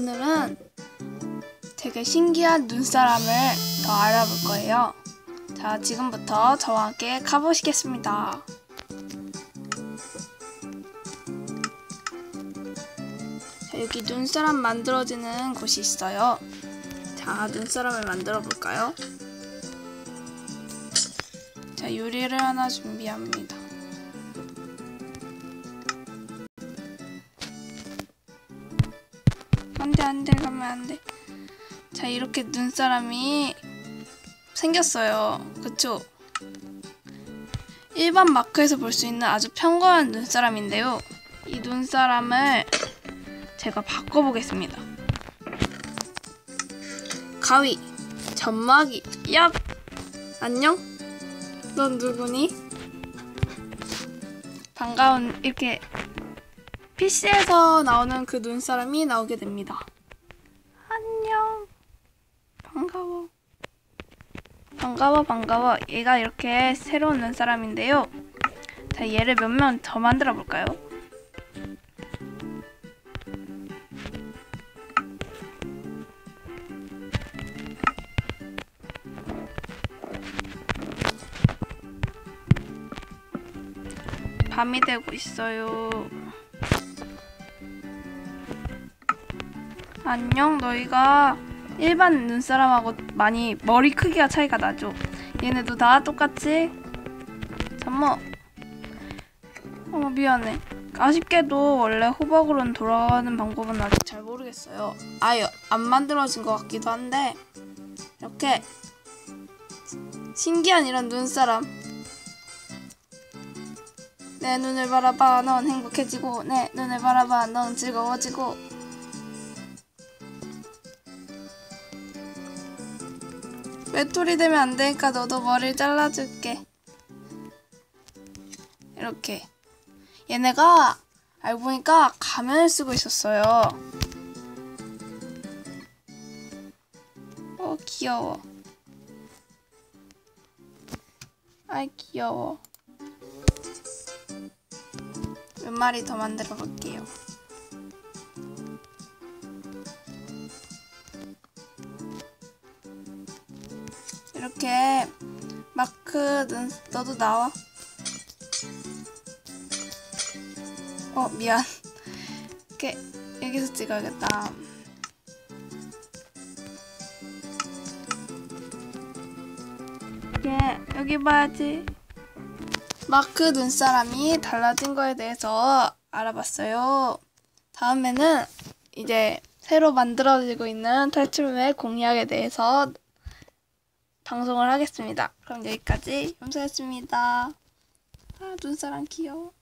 오늘은 되게 신기한 눈사람을 더 알아볼 거예요. 자, 지금부터 저와 함께 가보시겠습니다. 자, 여기 눈사람 만들어지는 곳이 있어요. 자, 눈사람을 만들어 볼까요? 자, 유리를 하나 준비합니다. 안돼 안돼 가면 안돼. 자 이렇게 눈사람이 생겼어요. 그쵸? 일반 마크에서 볼 수 있는 아주 평범한 눈사람인데요. 이 눈사람을 제가 바꿔보겠습니다. 가위 점막이 얍! 안녕? 넌 누구니? 반가운 이렇게 PC에서 나오는 그 눈사람이 나오게 됩니다. 안녕. 반가워. 반가워, 반가워. 얘가 이렇게 새로운 눈사람인데요. 자, 얘를 몇 명 더 만들어 볼까요? 밤이 되고 있어요. 안녕 너희가 일반 눈사람하고 많이 머리 크기가 차이가 나죠. 얘네도 다 똑같이. 잠모. 어머 미안해. 아쉽게도 원래 호박으로는 돌아가는 방법은 아직 잘 모르겠어요. 아예 안 만들어진 것 같기도 한데 이렇게 신기한 이런 눈사람. 내 눈을 바라봐 넌 행복해지고 내 눈을 바라봐 넌 즐거워지고 외톨이 되면 안 되니까 너도 머리를 잘라줄게. 이렇게. 얘네가 알고 보니까 가면을 쓰고 있었어요. 어, 귀여워. 아이, 귀여워. 몇 마리 더 만들어 볼게요. 이렇게 마크 는 너도 나와. 어 미안. 이렇게 여기서 찍어야겠다. 예 여기 봐야지. 마크 눈사람이 달라진 거에 대해서 알아봤어요. 다음에는 이제 새로 만들어지고 있는 탈출맵 공략에 대해서 방송을 하겠습니다. 그럼 여기까지 염소였습니다. 아, 눈사람 귀여워.